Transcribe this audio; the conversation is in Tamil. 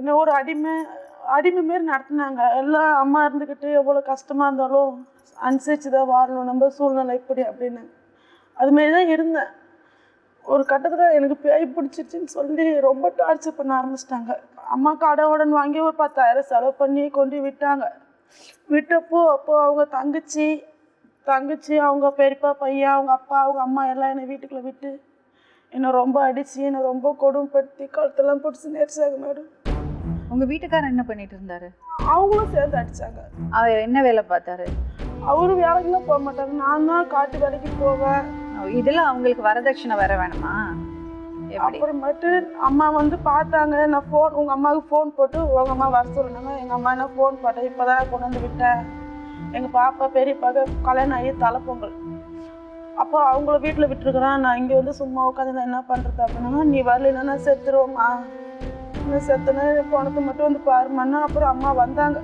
என்ன ஒரு அடிமை அடிமை மாரி நடத்துனாங்க. எல்லாம் அம்மா இருந்துக்கிட்டு எவ்வளோ கஷ்டமாக இருந்தாலும் அனுசரித்து தான் வாழணும் நம்ம சூழ்நிலை இப்படி அப்படின்னு. அதுமாரி தான் இருந்தேன். ஒரு கட்டத்தில் எனக்கு பேய் பிடிச்சிருச்சுன்னு சொல்லி ரொம்ப டார்ச்சர் பண்ண ஆரம்பிச்சிட்டாங்க. அம்மா கடவுடன் வாங்கி ஒரு பத்தாயிரம் செலவு பண்ணி கொண்டு விட்டாங்க. விட்டப்போ அப்போ அவங்க தங்கச்சி தங்கச்சி அவங்க பெரியப்பா பையன் அவங்க அப்பா அவங்க அம்மா எல்லாம் என்னை வீட்டுக்குள்ளே விட்டு என்னை ரொம்ப அடித்து என்னை ரொம்ப கொடுமைப்படுத்தி கழுத்தெல்லாம் பிடிச்சி நேர்ச்சாங்க மேடம். உங்க வீட்டுக்காரர் என்ன பண்ணிட்டு இருந்தாரு? அவங்களும் சேர்ந்து அடித்தாங்க அவர் என்ன வேலை பார்த்தாரு? அவரும் வேலைக்குலாம் போக மாட்டாங்க நான் தான் காட்டு வேலைக்கு போவேன். இதெல்லாம் அவங்களுக்கு வரதட்சணை வர வேணுமா? அப்புறமேட்டு அம்மா வந்து பார்த்தாங்க. நான் ஃபோன் உங்கள் அம்மாவுக்கு ஃபோன் போட்டு உங்கள் அம்மா வர சொன்னாங்க எங்கள் அம்மா என்ன ஃபோன் போட்டேன் இப்போ தான் கொண்டு வந்து விட்டேன். எங்கள் பாப்பா பெரியப்பாக்க கல்யாணம் ஆகி தலைப்பொங்கல். அப்போ அவங்கள வீட்டில் விட்டுருக்குறேன். நான் இங்கே வந்து சும்மா உட்காந்து என்ன பண்ணுறது அப்படின்னா நீ வரலைன்னா நான் செத்துருவோம்மா. நான் போனது மட்டும் வந்து பாருமான்னா அப்புறம் அம்மா வந்தாங்க.